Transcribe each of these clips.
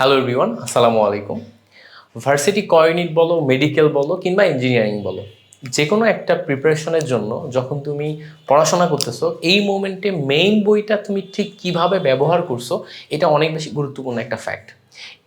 Hello everyone আসসালামু আলাইকুম varsity কয়নিট বলো মেডিকেল বলো, কিংবা ইঞ্জিনিয়ারিং বলো যে কোনো একটা প্রিপারেশনের জন্য যখন তুমি পড়াশোনা করতেছো, এই মোমেন্টে মেইন বইটা তুমি ঠিক কীভাবে ব্যবহার করছ, এটা অনেক বেশি গুরুত্বপূর্ণ একটা ফ্যাক্ট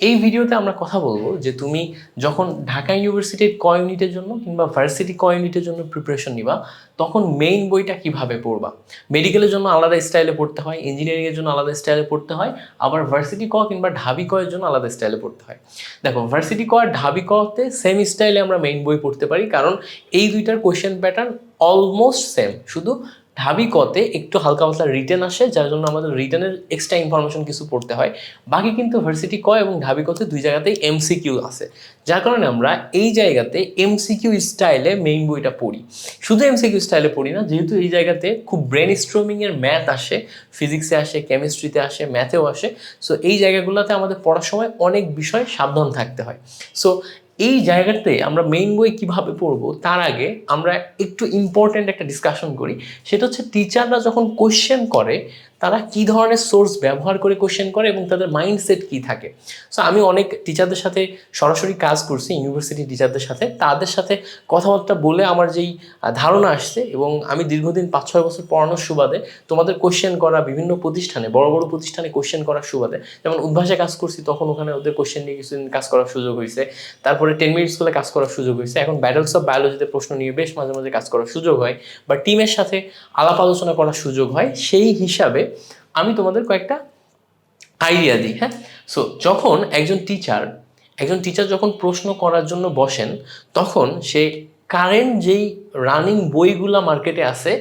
এই ভিডিওতে আমরা কথা বলব যে তুমি যখন ঢাকা ইউনিভার্সিটির ক ইউনিটের জন্য কিংবা ভার্সিটি ক ইউনিটের জন্য প্রিপারেশন নিবা, তখন মেইন বইটা কীভাবে পড়বা? মেডিকেলের জন্য আলাদা স্টাইলে পড়তে হয় ইঞ্জিনিয়ারিংয়ের জন্য আলাদা স্টাইলে পড়তে হয়, আবার ভার্সিটি ক কিংবা ঢাবি ক এর জন্য আলাদা স্টাইলে পড়তে হয়। দেখো ভার্সিটি ক আর ঢাবি কতে সেম স্টাইলে আমরা মেইন বই পড়তে পারি, কারণ এই দুইটার কোয়েশ্চেন প্যাটার্ন অলমোস্ট সেম শুধু ঢাবি কতে একটু হালকা পাতলা রিটার্ন আসে, যার জন্য আমাদের রিটার্নের এক্সট্রা ইনফরমেশন কিছু পড়তে হয়। বাকি কিন্তু ভার্সিটি ক এবং ঢাবি কতে দুই জায়গাতেই এমসিকিউ আছে যার কারণে আমরা এই জায়গাতে এমসিকিউ স্টাইলে মেইন বইটা পড়ি। শুধু এমসিকিউ স্টাইলে পড়ি না, যেহেতু এই জায়গাতে খুব ব্রেন স্ট্রমিংয়ের ম্যাথ আসে ফিজিক্সে আসে কেমিস্ট্রিতে আসে ম্যাথেও আসে সো এই জায়গাগুলোতে আমাদের পড়ার সময় অনেক বিষয় সাবধান থাকতে হয়। সো এই জায়গাতে আমরা মেইন বই কীভাবে পড়ব, তার আগে আমরা একটু ইম্পর্ট্যান্ট একটা ডিসকাশন করি। সেটা হচ্ছে টিচাররা যখন কোয়েশ্চেন করে তারা কি ধরনের সোর্স ব্যবহার করে কোশ্চেন করে এবং তাদের মাইন্ডসেট কি থাকে? সো আমি অনেক টিচারদের সাথে সরাসরি কাজ করছি ইউনিভার্সিটি টিচারদের সাথে। তাদের সাথে কথাবার্তা বলে আমার যেই ধারণা আসছে এবং আমি দীর্ঘদিন পাঁচ ছয় বছর পড়ানোর সুবাদে তোমাদের কোশ্চেন করা বিভিন্ন প্রতিষ্ঠানে, বড় বড় প্রতিষ্ঠানে কোশ্চেন করার সুবাদে, যেমন উদ্ভাসে কাজ করছি তখন ওখানে ওদের কোশ্চেন নিয়ে কিছুদিন কাজ করার সুযোগ হয়েছে। তারপরে টেন মিনিট স্কুলে কাজ করার সুযোগ হয়েছে। এখন ব্যাটেলস অফ বায়োলজিতে প্রশ্ন নিয়ে বেশ মাঝে মাঝে কাজ করার সুযোগ হয়। বা টিমের সাথে আলাপ আলোচনা করার সুযোগ হয়। সেই হিসাবে আমি তোমাদের কয়েকটা আইডিয়া দিই হ্যাঁ? সো যখন একজন টিচার একজন টিচার যখন প্রশ্ন করার জন্য বসেন, তখন সে কারেন্ট যেই রানিং বইগুলা মার্কেটে আছে,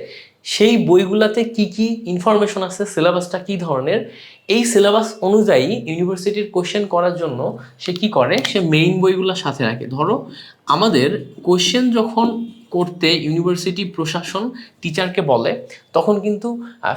সেই বইগুলাতে কি কি ইনফরমেশন আছে সিলেবাসটা কি ধরনের, এই সিলেবাস অনুযায়ী ইউনিভার্সিটির কোশ্চেন করার জন্য সে কি করে? সে মেইন বইগুলো সাথে রাখে। ধরো, আমাদের কোশ্চেন যখন করতে ইউনিভার্সিটি প্রশাসন টিচারকে বলে, তখন কিন্তু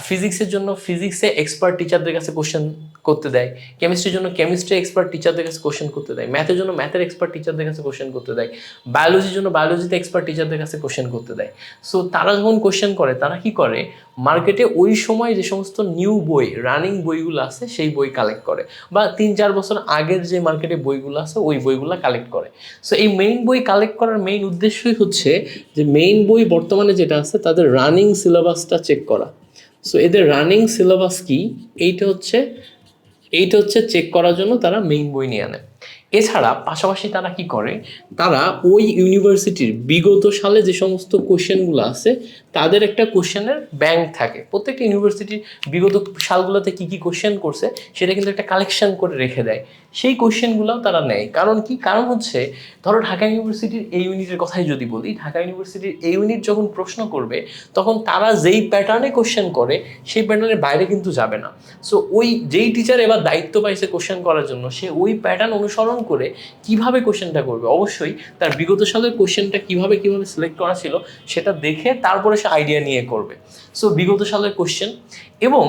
ফিজিক্সের জন্য ফিজিক্সে এক্সপার্ট টিচারদের কাছে কোশ্চেন করতে দেয় কেমিস্ট্রির জন্য কেমিস্ট্রি এক্সপার্ট টিচারদের কাছে কোশ্চেন করতে দেয় ম্যাথের জন্য ম্যাথের এক্সপার্ট টিচারদের কাছে কোশ্চেন করতে দেয় বায়োলজির জন্য বায়োলজিতে এক্সপার্ট টিচারদের কাছে কোশ্চেন করতে দেয়। সো তারা যখন কোশ্চেন করে, তারা কি করে? মার্কেটে ওই সময় যে সমস্ত নিউ বই রানিং বইগুলো আছে, সেই বই কালেক্ট করে। বা তিন চার বছর আগের যে মার্কেটে বইগুলো আছে, ওই বইগুলো কালেক্ট করে। সো এই মেইন বই কালেক্ট করার মেইন উদ্দেশ্যই হচ্ছে যে মেইন বই বর্তমানে যেটা আছে, তাদের রানিং সিলেবাসটা চেক করা। সো এদের রানিং সিলেবাস কি? এইটা হচ্ছে এইটা হচ্ছে চেক করার জন্য তারা মেইন বই নিয়ে আনে। এছাড়া পাশাপাশি তারা কি করে? তারা ওই ইউনিভার্সিটির বিগত সালে যে সমস্ত কোশ্চেনগুলো আছে, তাদের একটা কোশ্চেনের ব্যাংক থাকে। প্রত্যেকটা ইউনিভার্সিটির বিগত সালগুলোতে কি কি কোশ্চেন করছে, সেটা কিন্তু একটা কালেকশন করে রেখে দেয়। সেই কোশ্চেনগুলোও তারা নেয়। কারণ কি? কারণ হচ্ছে, ধরো ঢাকা ইউনিভার্সিটির এই ইউনিটের কথাই যদি বলি, ঢাকা ইউনিভার্সিটির এই ইউনিট যখন প্রশ্ন করবে, তখন তারা যেই প্যাটার্নে কোশ্চেন করে, সেই প্যাটার্নের বাইরে কিন্তু যাবে না। সো ওই যেই টিচার এবার দায়িত্ব পাইছে কোশ্চেন করার জন্য, সে ওই প্যাটার্ন অনুসরণ করে কীভাবে কোশ্চেনটা করবে? অবশ্যই তার বিগত সালের কোশ্চেনটা কীভাবে কীভাবে সিলেক্ট করা ছিল সেটা দেখে তারপরে সে আইডিয়া নিয়ে করবে। সো বিগত সালের কোশ্চেন এবং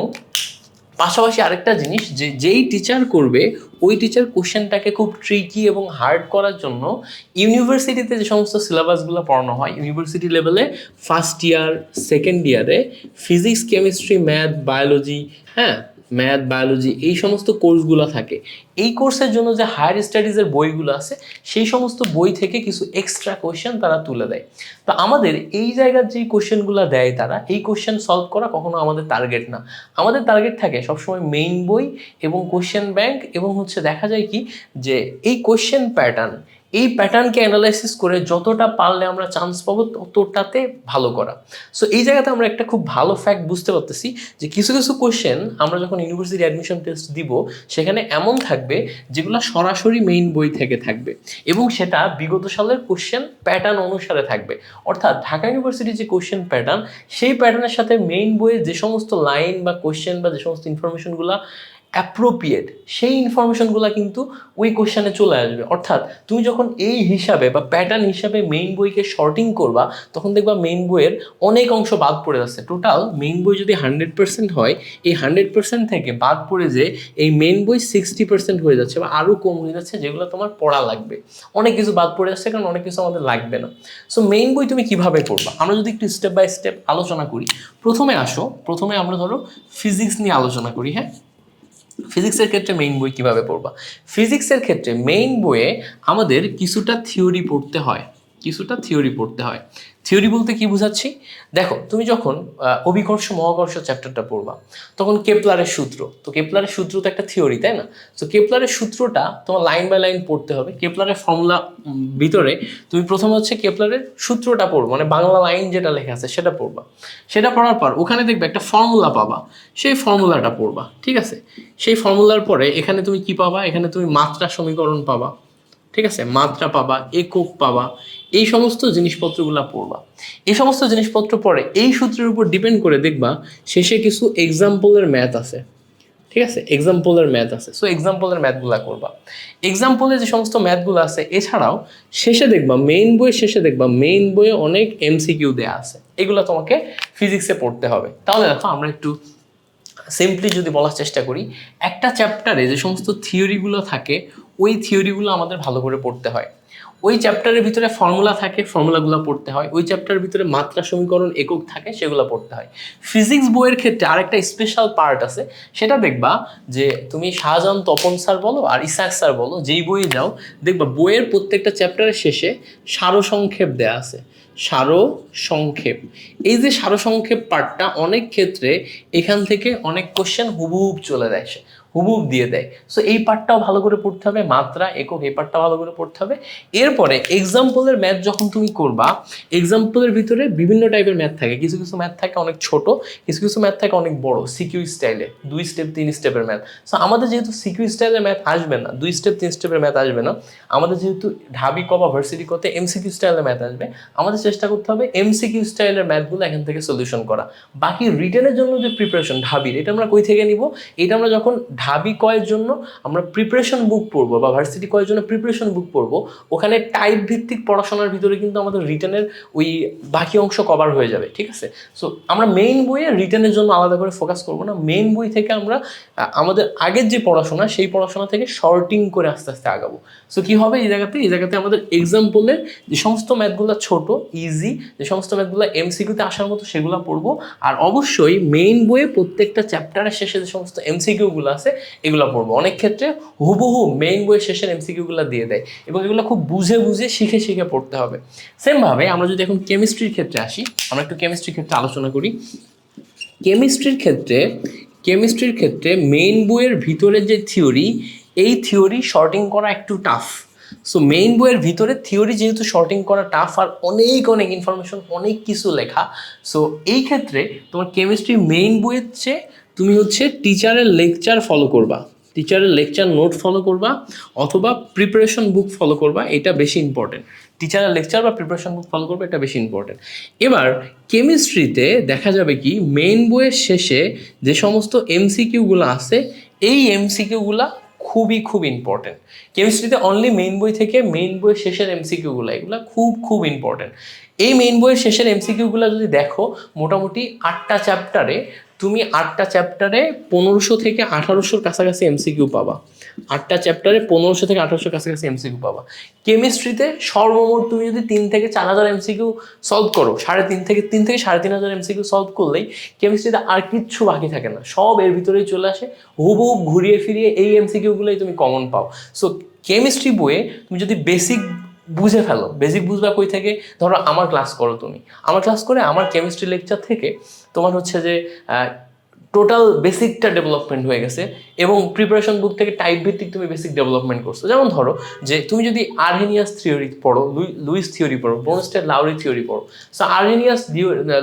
পাশাপাশি আরেকটা জিনিস যে, যেই টিচার করবে, ওই টিচার কোশ্চেনটাকে খুব ট্রিকি এবং হার্ড করার জন্য ইউনিভার্সিটিতে যে সমস্ত সিলেবাসগুলো পড়ানো হয় ইউনিভার্সিটি লেভেলে ফার্স্ট ইয়ার সেকেন্ড ইয়ারে ফিজিক্স কেমিস্ট্রি ম্যাথ বায়োলজি হ্যাঁ? ম্যাথ, বায়োলজি এই সমস্ত কোর্সগুলো থাকে। এই কোর্সের জন্য যে হায়ার স্টাডিজের বইগুলো আছে, সেই সমস্ত বই থেকে কিছু এক্সট্রা কোশ্চেন তারা তুলে দেয়। তো আমাদের এই জায়গার যে কোশ্চেনগুলো দেয় তারা, এই কোশ্চেন সলভ করা কখনো আমাদের টার্গেট না। আমাদের টার্গেট থাকে সবসময় মেইন বই এবং কোশ্চেন ব্যাংক এবং হচ্ছে দেখা যায় কি যে এই কোশ্চেন প্যাটার্ন এই প্যাটার্নকে অ্যানালাইসিস করে যতটা পারলে আমরা চান্স পাবো, ততটাতে ভালো করা। সো এই জায়গাতে আমরা একটা খুব ভালো ফ্যাক্ট বুঝতে পারতেছি যে কিছু কিছু কোয়েশ্চেন আমরা যখন ইউনিভার্সিটি অ্যাডমিশন টেস্ট দিব, সেখানে এমন থাকবে যেগুলো সরাসরি মেইন বই থেকে থাকবে এবং সেটা বিগত সালের কোশ্চেন প্যাটার্ন অনুসারে থাকবে। অর্থাৎ ঢাকা ইউনিভার্সিটির যে কোশ্চেন প্যাটার্ন সেই প্যাটার্নের সাথে মেইন বইয়ের যে সমস্ত লাইন বা কোশ্চেন বা যে সমস্ত ইনফরমেশনগুলো অ্যাপ্রোপ্রিয়েট সেই ইনফরমেশনগুলো কিন্তু ওই কোশ্চেনে চলে আসবে। অর্থাৎ তুমি যখন এই হিসাবে বা প্যাটার্ন হিসাবে মেইন বইকে শর্টিং করবা, তখন দেখবা মেইন বইয়ের অনেক অংশ বাদ পড়ে যাচ্ছে। টোটাল মেইন বই যদি হান্ড্রেড পার্সেন্ট হয়, এই হান্ড্রেড পার্সেন্ট থেকে বাদ পড়ে যে এই মেইন বই সিক্সটি পার্সেন্ট হয়ে যাচ্ছে বা আরও কম হয়ে যাচ্ছে যেগুলো তোমার পড়া লাগবে। অনেক কিছু বাদ পড়ে যাচ্ছে কারণ অনেক কিছু আমাদের লাগবে না। সো মেইন বই তুমি কীভাবে পড়বা? আমরা যদি একটু স্টেপ বাই স্টেপ আলোচনা করি, প্রথমে আসো, প্রথমে আমরা ধরো ফিজিক্স নিয়ে আলোচনা করি হ্যাঁ? ফিজিক্সের ক্ষেত্রে মেইন বই কীভাবে পড়বা? ফিজিক্সের ক্ষেত্রে মেইন বইয়ে আমাদের কিছুটা থিওরি পড়তে হয়। কিছুটা থিওরি পড়তে হয়। থিওরি বলতে কি বোঝাচ্ছি? দেখো, তুমি যখন অভিকর্ষ, মহাকর্ষ চ্যাপ্টারটা পড়বা, তখন কেপলারের সূত্র। তো কেপলারের সূত্র তো একটা থিওরি, তাই না? তো কেপলারের সূত্রটা তোমার লাইন বাই লাইন পড়তে হবে। কেপলারের ফর্মুলা ভিতরে তুমি প্রথম হচ্ছে কেপলারের সূত্রটা পড়ব মানে বাংলা লাইন যেটা লেখা আছে সেটা পড়বা। সেটা পড়ার পর ওখানে দেখবে একটা ফর্মুলা পাবা, সেই ফর্মুলাটা পড়বা, ঠিক আছে? সেই ফর্মুলার পরে এখানে তুমি কি পাবা? এখানে তুমি মাত্রা সমীকরণ পাবা। ঠিক আছে? মাত্রা পাবা, একক পাবা, এই সমস্ত জিনিসপত্রগুলো পড়বা। এই সমস্ত জিনিসপত্র পরে এই সূত্রের উপর ডিপেন্ড করে দেখবা, শেষে কিছু এক্সাম্পলের ম্যাথ আছে। ঠিক আছে? এক্সাম্পলের ম্যাথ আছে। সো এক্সাম্পলের ম্যাথগুলো করবা। এক্সাম্পলে যে সমস্ত ম্যাথগুলো আছে, এছাড়াও শেষে দেখবা মেইন বইয়ের শেষে দেখবা মেইন বইয়ে অনেক এমসিকিউ দেয়া আছে। এগুলো তোমাকে ফিজিক্সে পড়তে হবে। তাহলে দেখো, আমরা একটু সিম্পলি যদি বলার চেষ্টা করি, একটা চ্যাপ্টারে যে সমস্ত থিওরিগুলো থাকে ওই থিওরিগুলো আমাদের ভালো করে পড়তে হয়। ওই চ্যাপ্টারের ভিতরে ফর্মুলা থাকে ফর্মুলাগুলো পড়তে হয়। ওই চ্যাপ্টারের ভিতরে মাত্রা সমীকরণ একক থাকে, সেগুলো পড়তে হয়। ফিজিক্স বইয়ের ক্ষেত্রে আরেকটা স্পেশাল পার্ট আছে, সেটা দেখবা যে তুমি শাহজাহান তপন স্যার বলো আর ইসাক স্যার বলো, যেই বইয়ে যাও, দেখবা বইয়ের প্রত্যেকটা চ্যাপ্টারের শেষে সারসংক্ষেপ দেয়া আছে। সারো সংক্ষেপ। এই যে সারসংক্ষেপ পার্টটা অনেক ক্ষেত্রে এখান থেকে অনেক কোশ্চেন হুবহুব চলে যায় সে হুবহুব দিয়ে দেয়। সো এই পার্টটাও ভালো করে পড়তে হবে, মাত্রা, একক, এই পার্টটা ভালো করে পড়তে হবে। এরপরে এক্সাম্পলের ম্যাথ যখন তুমি করবা এক্সাম্পলের ভিতরে বিভিন্ন টাইপের ম্যাথ থাকে। কিছু কিছু ম্যাথ থাকে অনেক ছোট, কিছু কিছু ম্যাথ থাকে অনেক বড় সিকিউ স্টাইলে দুই স্টেপ তিন স্টেপের ম্যাথ সো আমাদের যেহেতু সিকিউ স্টাইলের ম্যাথ আসবে না, দুই স্টেপ তিন স্টেপের ম্যাথ আসবে না, আমাদের যেহেতু ঢাবি, কবা ভার্সিটি করতে এমসিকিউ স্টাইলের ম্যাথ আসবে, আমাদের চেষ্টা করতে হবে এমসিকিউ স্টাইলের ম্যাথগুলো এখান থেকে সলিউশন করা। বাকি রিটেনের জন্য যে প্রিপারেশন ঢাবির, এটা আমরা কই থেকে নিব? এটা আমরা যখন ঢাবি কয়ের জন্য আমরা প্রিপারেশন বুক পড়ব বা ভার্সিটি কয়ের জন্য প্রিপারেশন বুক পড়ব, ওখানে টাইপ ভিত্তিক পড়াশোনার ভিতরে কিন্তু আমাদের রিটার্নের ওই বাকি অংশ কভার হয়ে যাবে, ঠিক আছে? সো আমরা মেইন বইয়ে রিটার্নের জন্য আলাদা করে ফোকাস করব না। মেইন বই থেকে আমরা আমাদের আগের যে পড়াশোনা, সেই পড়াশোনা থেকে শর্টিং করে আস্তে আস্তে আগাবো। সো কি হবে? এই জায়গাতে এই জায়গাতে আমাদের এক্সাম্পলের যে সমস্ত ম্যাথগুলো ছোট ইজি যে সমস্ত ম্যাথগুলো এমসিকিউতে আসার মতো সেগুলো পড়ব। আর অবশ্যই মেইন বইয়ে প্রত্যেকটা চ্যাপ্টারের শেষে যে সমস্ত এমসিকিউগুলো আছে এগুলো পড়ব। অনেক ক্ষেত্রে হুবহু মেইন বইয়ের শেষের এমসিকিউগুলো দিয়ে দেয় এবং এগুলো খুব বুঝে বুঝে শিখে শিখে পড়তে হবে। সেমভাবে আমরা যদি এখন কেমিস্ট্রির ক্ষেত্রে আসি, আমরা একটু কেমিস্ট্রির ক্ষেত্রে আলোচনা করি। কেমিস্ট্রির ক্ষেত্রে কেমিস্ট্রির ক্ষেত্রে মেইন বইয়ের ভিতরে যে থিওরি এই থিওরি শর্টিং করা একটু টাফ সো মেইন বইয়ের ভিতরে থিওরি যেহেতু শর্টিং করা টাফ আর অনেক অনেক ইনফরমেশন অনেক কিছু লেখা সো এই ক্ষেত্রে তোমার কেমিস্ট্রি মেইন বইয়ের চেয়ে তুমি হচ্ছে টিচারের লেকচার ফলো করবা। টিচারের লেকচার নোট ফলো করবা অথবা প্রিপারেশন বুক ফলো করবা, এটা বেশি ইম্পর্টেন্ট টিচারের লেকচার বা প্রিপারেশন বুক ফলো করবে, এটা বেশি ইম্পর্টেন্ট এবার কেমিস্ট্রিতে দেখা যাবে কি মেইন বইয়ের শেষে যে সমস্ত এমসিকিউগুলো আছে, এই এমসিকিউগুলা খুবই খুব ইম্পর্টেন্ট কেমিস্ট্রিতে অনলি মেইন বই থেকে মেইন বইয়ের শেষের এমসিকিউগুলো এগুলো খুব খুব ইম্পর্টেন্ট এই মেইন বইয়ের শেষের এমসিকিউগুলো যদি দেখো, মোটামুটি আটটা চ্যাপ্টারে তুমি আটটা চ্যাপ্টারে পনেরোশো থেকে আঠারোশোর কাছাকাছি এমসিকিউ পাবা। আটটা চ্যাপ্টারে পনেরোশো থেকে আঠারোশোর কাছাকাছি এমসিকিউ পাবা। কেমিস্ট্রিতে সর্বমোট তুমি যদি তিন থেকে চার হাজার এমসিকিউ সলভ করো, সাড়ে তিন থেকে তিন থেকে সাড়ে তিন হাজার এমসিকিউ সলভ করলেই কেমিস্ট্রিতে আর কিচ্ছু বাকি থাকে না। সব এর ভিতরেই চলে আসে। হুবহু ঘুরিয়ে ফিরিয়ে এই এমসিকিউগুলোই তুমি কমন পাও। সো কেমিস্ট্রি বইয়ে তুমি যদি বেসিক বুঝে ফেলো বেসিক বুঝবা কই থেকে? ধরো আমার ক্লাস করো তুমি। আমার ক্লাস করে আমার কেমিস্ট্রি লেকচার থেকে তোমার হচ্ছে যে টোটাল বেসিকটা ডেভেলপমেন্ট হয়ে গেছে এবং প্রিপারেশন বুক থেকে টাইপ ভিত্তিক তুমি বেসিক ডেভেলপমেন্ট করছ। যেমন ধরো যে তুমি যদি আর্হেনিয়াস থিওরি পড়ো লুই- লুইস থিওরি পড়ো বোনস্টেড লাউরি থিওরি পড়ো। সো আর্হেনিয়াস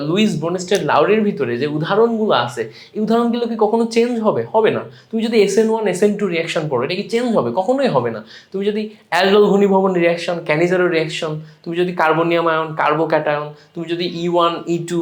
লুইস বোনস্টেড লাউরির ভিতরে যে উদাহরণগুলো আছে, এই উদাহরণগুলো কি কখনো চেঞ্জ হবে? হবে না। তুমি যদি S N one S N two reaction পড়ো, এটা কি চেঞ্জ হবে? কখনোই হবে না। তুমি যদি অ্যালডল ঘনীভবন রিয়াকশন ক্যানিজারো রিয়াকশন তুমি যদি কার্বনিয়াম আয়ন কার্বোক্যাটায়ন তুমি যদি ই ওয়ান ই টু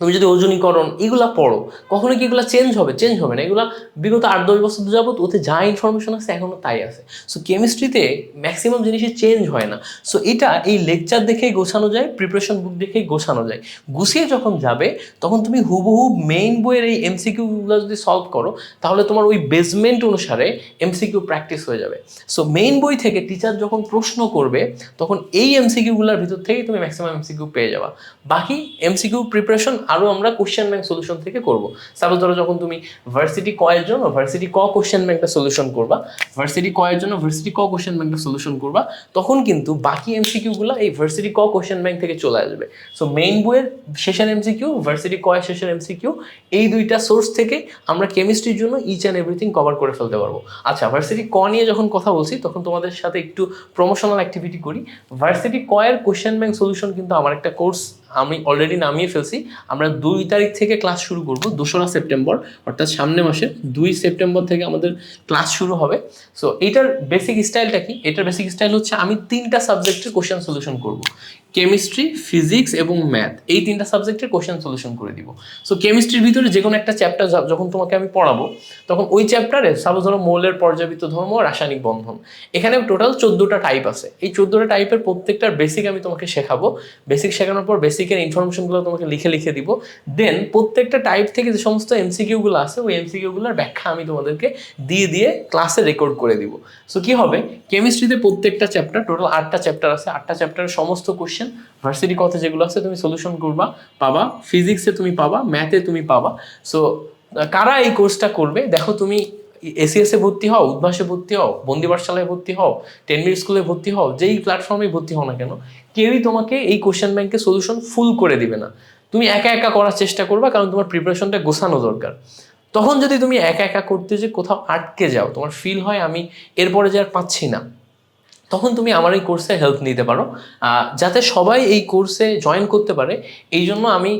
তুমি যদি ওজনীকরণ এগুলা পড়ো, কখনো কি এগুলো চেঞ্জ হবে? চেঞ্জ হবে না। এগুলা বিগত আট, দশ বছর যাবত ওতে যা ইনফরমেশন আছে এখনও তাই আছে। সো কেমিস্ট্রিতে ম্যাক্সিমাম জিনিসই চেঞ্জ হয় না। সো এটা এই লেকচার দেখেই গোছানো যায় প্রিপারেশন বুক দেখেই গোছানো যায়। গুছিয়ে যখন যাবে, তখন তুমি হুবহু মেইন বইয়ের এই এমসিকিউগুলো যদি সলভ করো, তাহলে তোমার ওই বেসমেন্ট অনুসারে এমসিকিউ প্র্যাকটিস হয়ে যাবে। সো মেইন বই থেকে টিচার যখন প্রশ্ন করবে, তখন এই এমসিকিউগুলোর ভিতর থেকেই তুমি ম্যাক্সিমাম এমসিকিউ পেয়ে যাবা। বাকি এমসিকিউ প্রিপারেশন আরও আমরা কোশ্চেন ব্যাংক সলিউশন থেকে করব। সাপোজ ধরো যখন তুমি ভার্সিটি কয়ের জন্য ভার্সিটি ক কোশ্চেন ব্যাংকটা সলিউশন করবা ভার্সিটি কয়ের জন্য ভার্সিটি ক কোশ্চেন ব্যাংকটা সলিউশন করবা, তখন কিন্তু বাকি এমসিকিউগুলো এই ভার্সিটি ক কোশ্চেন ব্যাংক থেকে চলে আসবে। সো মেইন বইয়ের শেষের এমসিকিউ ভার্সিটি কয়ের শেষের এমসিকিউ এই দুইটা সোর্স থেকে আমরা কেমিস্ট্রির জন্য ইচ অ্যান্ড এভরিথিং কভার করে ফেলতে পারব। আচ্ছা ভার্সিটি ক নিয়ে যখন কথা বলছি, তখন তোমাদের সাথে একটু প্রমোশনাল অ্যাক্টিভিটি করি। ভার্সিটি কয়ের কোশ্চেন ব্যাংক সলিউশন কিন্তু আমার একটা কোর্স আমি অলরেডি নামিয়ে ফেলছি। আমরা দুই তারিখ থেকে ক্লাস শুরু করব, দোসরা সেপ্টেম্বর, অর্থাৎ সামনে মাসে দুই সেপ্টেম্বর থেকে আমাদের ক্লাস শুরু হবে। সো এটার বেসিক স্টাইলটা কি? এটার বেসিক স্টাইল হচ্ছে আমি তিনটা সাবজেক্টের কোশ্চেন সলিউশন করব। কেমিস্ট্রি, ফিজিক্স এবং ম্যাথ, এই তিনটা সাবজেক্টের কোশ্চেন সলিউশন করে দিব। সো কেমিস্ট্রির ভিতরে যে কোনো একটা চ্যাপ্টার যখন তোমাকে আমি পড়াবো, তখন ওই চ্যাপ্টারে সাপোজ ধরো মৌলের পর্যাবৃত্ত ধর্ম, রাসায়নিক বন্ধন। এখানে টোটাল চোদ্দোটা টাইপ আছে। এই চোদ্দোটা টাইপের প্রত্যেকটার বেসিক আমি তোমাকে শেখাবো। বেসিক শেখানোর পর বেসিকের ইনফরমেশনগুলো তোমাকে লিখে লিখে দিব। দেন প্রত্যেকটা টাইপ থেকে যে সমস্ত এমসিকিউগুলো আছে, ওই এমসিকিউগুলোর ব্যাখ্যা আমি তোমাদেরকে দিয়ে দিয়ে ক্লাসে রেকর্ড করে দিব। সো কি হবে? কেমিস্ট্রিতে প্রত্যেকটা চ্যাপ্টার টোটাল আটটা চ্যাপ্টার আছে। আটটা চ্যাপ্টারের সমস্ত কোশ্চেন ভার্সিটি কথা যেগুলো আছে, তুমি সলিউশন করবা, পাবা। ফিজিক্সে তুমি পাবা ম্যাথে তুমি পাবা। সো কারা এই কোর্সটা করবে? দেখো তুমি এসিএসে ভর্তি হও, উদ্ভাসে ভর্তি হও, বন্দি পাঠশালায় ভর্তি হও টেন মিনিট স্কুলে ভর্তি হও, যেই প্ল্যাটফর্মে ভর্তি হও না কেন, কেউই তোমাকে এই কোশ্চেন ব্যাংকে সলিউশন ফুল করে দিবে না। তুমি একা একা করার চেষ্টা করবা, কারণ তোমার প্রিপারেশনটা গোছানো দরকার। তখন যদি তুমি একা একা করতে যে কোথাও আটকে যাও, তোমার ফিল হয় আমি এরপরে যে আর পাচ্ছি না। তখন তুমি আমার এই কোর্সে হেল্প নিতে পারো। যাতে সবাই এই কোর্সে জয়েন করতে পারে। এই জন্য আমি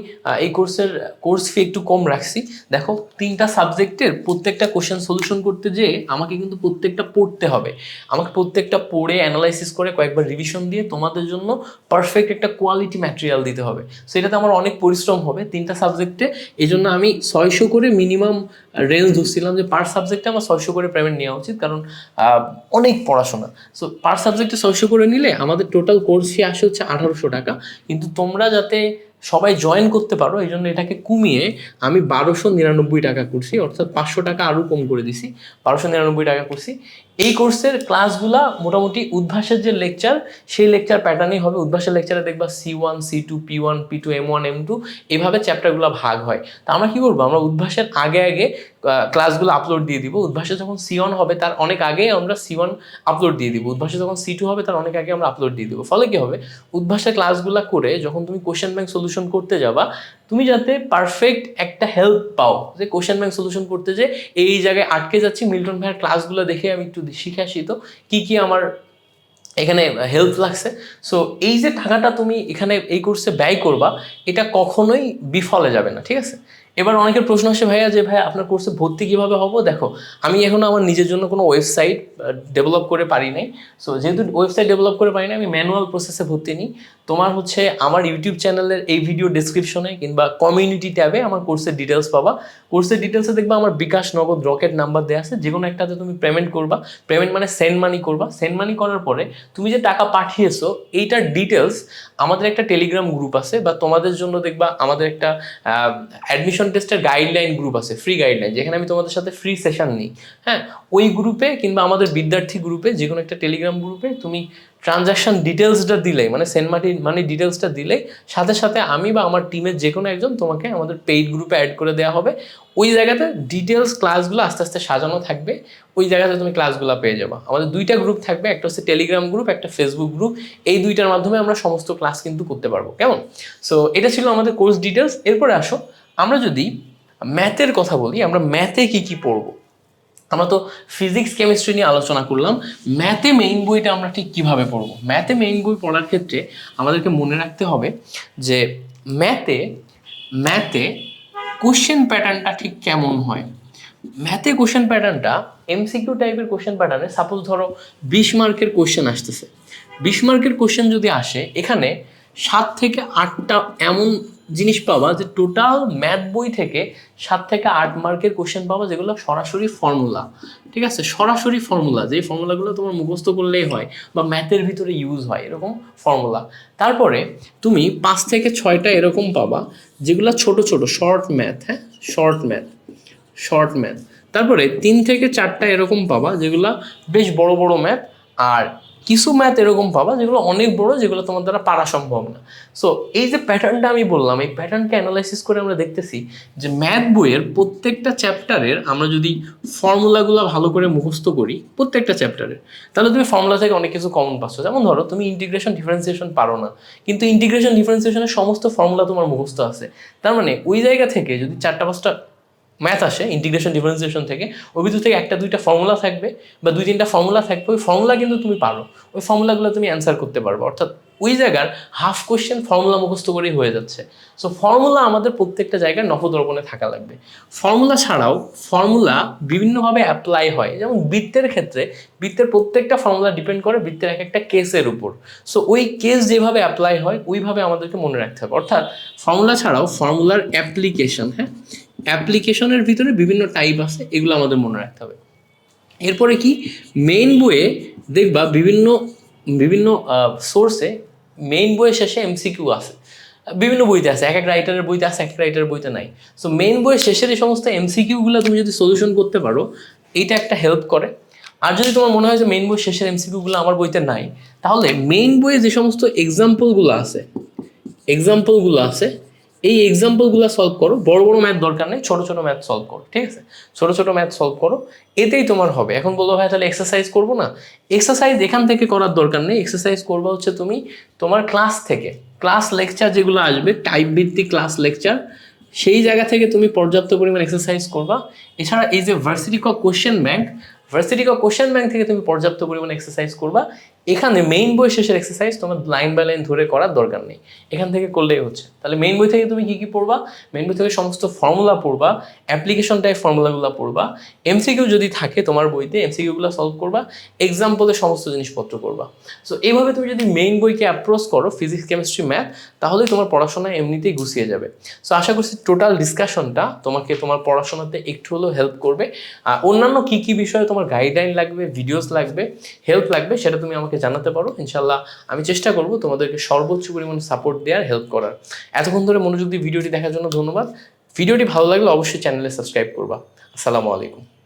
এই কোর্সের কোর্স ফি একটু কম রাখছি। দেখো, তিনটা সাবজেক্টের প্রত্যেকটা কোশ্চেন সলিউশন করতে যেয়ে আমাকে কিন্তু প্রত্যেকটা পড়তে হবে। আমাকে প্রত্যেকটা পড়ে অ্যানালাইসিস করে কয়েকবার রিভিশন দিয়ে তোমাদের জন্য পারফেক্ট একটা কোয়ালিটি ম্যাটেরিয়াল দিতে হবে। সেটাতে আমার অনেক পরিশ্রম হবে তিনটা সাবজেক্টে এই জন্য আমি ছয়শো করে মিনিমাম রেঞ্জ ধরছিলাম যে পার সাবজেক্টে আমার ছয়শো করে পেমেন্ট নেওয়া উচিত। কারণ অনেক পড়াশোনা। সো পার সাবজেক্টে ছয়শো করে নিলে আমাদের টোটাল কোর্স ফি আসে হচ্ছে আঠারোশো টাকা। কিন্তু তোমরা যাতে সবাই জয়েন করতে পারো, এই জন্য এটাকে কমিয়ে আমি বারোশো নিরানব্বই টাকা করছি, অর্থাৎ পাঁচশো টাকা আরও কম করে দিছি, বারোশো নিরানব্বই টাকা করছি। এই কোর্সের ক্লাসগুলা মোটামুটি উদ্ভাসের যে লেকচার সেই লেকচার প্যাটার্নই হবে। উদ্ভাসের লেকচারে দেখবা C one C two P one P two M one M two এভাবে চ্যাপ্টারগুলো ভাগ হয়। তা আমরা কি করব? আমরা উদ্ভাসের আগে আগে ক্লাসগুলো আপলোড দিয়ে দিব। উদ্ভাসে যখন সি ওয়ান হবে, তার অনেক আগে আমরা সি ওয়ান আপলোড দিয়ে দিব। উদ্ভাসে যখন সি টু হবে, তার অনেক আগে আমরা আপলোড দিয়ে দিব। ফলে কি হবে? উদ্ভাসের ক্লাসগুলো করে যখন তুমি কোশ্চেন ব্যাংক সলিউশন করতে যাবা, তুমি যাতে পারফেক্ট একটা হেল্প পাও। যে কোশ্চেন ব্যাংক সলিউশন করতে যে এই জায়গায় আটকে যাচ্ছি, মিল্টন ভাইয়ের ক্লাসগুলো দেখে আমি একটু শিখে আসি তো, কী কী আমার এখানে হেল্প লাগছে। সো এই যে টাকাটা তুমি এখানে এই কোর্সে ব্যয় করবা, এটা কখনোই বিফলে যাবে না, ঠিক আছে? এবার অনেকের প্রশ্ন আসে, ভাইয়া, যে ভাই আপনার কোর্সে ভর্তি কীভাবে হব? দেখো, আমি এখনও আমার নিজের জন্য কোনো ওয়েবসাইট ডেভেলপ করে পারি নাই। সো যেহেতু ওয়েবসাইট ডেভেলপ করে পারি না আমি ম্যানুয়াল প্রসেসে ভর্তি নিই। তোমার হচ্ছে আমার ইউটিউব চ্যানেলের এই ভিডিও ডিসক্রিপশনে কিংবা কমিউনিটি ট্যাবে আমার কোর্সের ডিটেলস পাবা। কোর্সের ডিটেলসে দেখবা আমার বিকাশ নগদ রকেট নাম্বার দেওয়া আছে। যে কোনো একটাতে তুমি পেমেন্ট করবা। পেমেন্ট মানে সেন্ড মানি করবা। সেন্ড মানি করার পরে তুমি যে টাকা পাঠিয়েছো, এইটার ডিটেলস আমাদের একটা টেলিগ্রাম গ্রুপ আছে বা তোমাদের জন্য দেখবা আমাদের একটা অ্যাডমিশন টেস্টের গাইডলাইন গ্রুপ আছে ফ্রি গাইডলাইন যেখানে আমি তোমাদের সাথে ফ্রি সেশন নিই। হ্যাঁ? ওই গ্রুপে কিংবা আমাদের বিদ্যার্থী গ্রুপে যে কোনো একটা টেলিগ্রাম গ্রুপে তুমি ট্রানজাকশন ডিটেলসটা দিলেই মানে সেন্ট মানি মানে ডিটেলসটা দিলেই, সাথে সাথে আমি বা আমার টিমের যে কোনো একজন তোমাকে আমাদের পেইড গ্রুপে অ্যাড করে দেওয়া হবে। ওই জায়গাতে ডিটেলস ক্লাসগুলো আস্তে আস্তে সাজানো থাকবে। ওই জায়গাতে তুমি ক্লাসগুলো পেয়ে যাবে। আমাদের দুইটা গ্রুপ থাকবে, একটা হচ্ছে টেলিগ্রাম গ্রুপ একটা ফেসবুক গ্রুপ এই দুইটার মাধ্যমে আমরা সমস্ত ক্লাস কিন্তু করতে পারব। কেমন? সো এটা ছিল আমাদের কোর্স ডিটেলস এরপরে আসো, আমরা যদি ম্যাথের কথা বলি, আমরা ম্যাথে কি কি পড়ব? আমরা তো ফিজিক্স কেমিস্ট্রি নিয়ে আলোচনা করলাম। ম্যাথে মেইন বইটা আমরা ঠিক কীভাবে পড়ব? ম্যাথে মেইন বই পড়ার ক্ষেত্রে আমাদেরকে মনে রাখতে হবে যে ম্যাথে ম্যাথে কোশ্চেন প্যাটার্নটা ঠিক কেমন হয়? ম্যাথে কোশ্চেন প্যাটার্নটা এমসিকিউ টাইপের কোশ্চেন প্যাটার্নে সাপোজ ধরো বিশ মার্কের কোশ্চেন আসতেছে। বিশ মার্কের কোশ্চেন যদি আসে, এখানে সাত থেকে আটটা এমন জিনিস পাবা যে টোটাল ম্যাথ বই থেকে সাত থেকে আট মার্কের কোশ্চেন পাবা যেগুলো সরাসরি ফর্মুলা ঠিক আছে? সরাসরি ফর্মুলা যে ফর্মুলাগুলো তোমার মুখস্থ করলেই হয় বা ম্যাথের ভিতরে ইউজ হয়, এরকম ফর্মুলা তারপরে তুমি পাঁচ থেকে ছয়টা এরকম পাবা, যেগুলো ছোট ছোট শর্ট ম্যাথ হ্যাঁ? শর্ট ম্যাথ শর্ট ম্যাথ তারপরে তিন থেকে চারটা এরকম পাবা, যেগুলা বেশ বড় বড় ম্যাথ আর কিছু ম্যাথ এরকম পাবা যেগুলো অনেক বড়, যেগুলো তোমার দ্বারা পারা সম্ভব না। সো এই যে প্যাটার্নটা আমি বললাম, এই প্যাটার্নকে অ্যানালাইসিস করে আমরা দেখতেছি যে ম্যাথ বইয়ের প্রত্যেকটা চ্যাপ্টারের আমরা যদি ফর্মুলাগুলো ভালো করে মুখস্থ করি, প্রত্যেকটা চ্যাপ্টারের তাহলে তুমি ফর্মুলা থেকে অনেক কিছু কমন পাচ্ছ। যেমন ধরো, তুমি ইন্টিগ্রেশন ডিফারেন্সিয়েশন পারো না, কিন্তু ইন্টিগ্রেশন ডিফারেন্সিয়েশনের সমস্ত ফর্মুলা তোমার মুখস্থ আছে। তার মানে ওই জায়গা থেকে যদি চারটা পাঁচটা ম্যাথ আসে ইন্টিগ্রেশন ডিফারেন্সিয়েশন থেকে, ওই ভিতর থেকে একটা, দুইটা ফর্মুলা থাকবে বা দুই, তিনটা ফর্মুলা থাকবে, ওই ফর্মুলা কিন্তু তুমি পারো। ওই ফর্মুলাগুলো তুমি অ্যান্সার করতে পারবে। অর্থাৎ ওই জায়গার হাফ কোশ্চেন ফর্মুলা মুখস্থ করেই হয়ে যাচ্ছে। সো ফর্মুলা আমাদের প্রত্যেকটা জায়গায় নখদর্পণে থাকা লাগবে। ফর্মুলা ছাড়াও ফর্মুলা বিভিন্নভাবে অ্যাপ্লাই হয়। যেমন বৃত্তের ক্ষেত্রে, বৃত্তের প্রত্যেকটা ফর্মুলা ডিপেন্ড করে বৃত্তের এক একটা কেসের উপর। সো ওই কেস যেভাবে অ্যাপ্লাই হয়, ওইভাবে আমাদেরকে মনে রাখতে হবে। অর্থাৎ ফর্মুলা ছাড়াও ফর্মুলার অ্যাপ্লিকেশন হ্যাঁ? অ্যাপ্লিকেশনের ভিতরে বিভিন্ন টাইপ আছে, এগুলো আমাদের মনে রাখতে হবে। এরপরে কি? মেইন বইয়ে দেখবা বিভিন্ন বিভিন্ন সোর্সে মেইন বইয়ের শেষে এমসিকিউ আছে। বিভিন্ন বইতে আছে, এক এক রাইটারের বইতে আছে, এক রাইটারের বইতে নাই। সো মেইন বইয়ের শেষের এই সমস্ত এমসিকিউগুলো তুমি যদি সলিউশন করতে পারো, এইটা একটা হেল্প করে। আর যদি তোমার মনে হয় যে মেইন বইয়ের শেষের এমসিকিউগুলো আমার বইতে নাই, তাহলে মেইন বইয়ে যে সমস্ত এক্সাম্পলগুলো আছে এক্সাম্পলগুলো আছে এই এক্সাম্পলগুলো সলভ করো। বড় বড় ম্যাথ দরকার নেই, ছোটো ছোটো ম্যাথ সলভ করো, ঠিক আছে? ছোটো ছোটো ম্যাথ সলভ করো, এতেই তোমার হবে। এখন বলো ভাই, তাহলে এক্সারসাইজ করব না? এক্সারসাইজ এখান থেকে করার দরকার নেই। এক্সারসাইজ করব হচ্ছে তুমি তোমার ক্লাস থেকে। ক্লাস লেকচার যেগুলো আসবে টাইপ ভিত্তিক ক্লাস লেকচার সেই জায়গা থেকে তুমি পর্যাপ্ত পরিমাণ এক্সারসাইজ করবা। এছাড়া এই যে ভার্সিটি কোশ্চেন ব্যাংক ভার্সিটি ক কোশ্চেন ব্যাংক থেকে তুমি পর্যাপ্ত পরিমাণ এক্সারসাইজ করবা। এখানে মেইন বই শেষের এক্সারসাইজ তোমার লাইন বাই লাইন ধরে করার দরকার নেই। এখান থেকে করলেই হচ্ছে। তাহলে মেইন বই থেকে তুমি কি কি পড়বা? মেইন বই থেকে সমস্ত ফর্মুলা পড়বা অ্যাপ্লিকেশন টাইপ ফর্মুলাগুলো পড়বা এমসিকিউ যদি থাকে তোমার বইতে এমসিকিউগুলো সলভ করবা এক্সাম্পলের সমস্ত জিনিসপত্র করবা। সো এইভাবে তুমি যদি মেইন বইকে অ্যাপ্রোচ করো ফিজিক্স কেমিস্ট্রি ম্যাথ তাহলে তোমার পড়াশোনা এমনিতেই গুছিয়ে যাবে। সো আশা করছি টোটাল ডিসকাশনটা তোমাকে তোমার পড়াশোনাতে একটু হলেও হেল্প করবে। আর অন্যান্য কী কী বিষয়ে তোমার গাইডলাইন লাগবে ভিডিওস লাগবে হেল্প লাগবে, সেটা তুমি আমাকে জানাতে পারো। ইনশাল্লাহ আমি চেষ্টা করব তোমাদেরকে সর্বোচ্চ পরিমাণে সাপোর্ট দেওয়ার হেল্প করার। এতক্ষণ ধরে মনোযোগ দিয়ে ভিডিওটি দেখার জন্য ধন্যবাদ। ভিডিওটি ভালো লাগলে অবশ্যই চ্যানেলে সাবস্ক্রাইব করবা। আসসালামু আলাইকুম।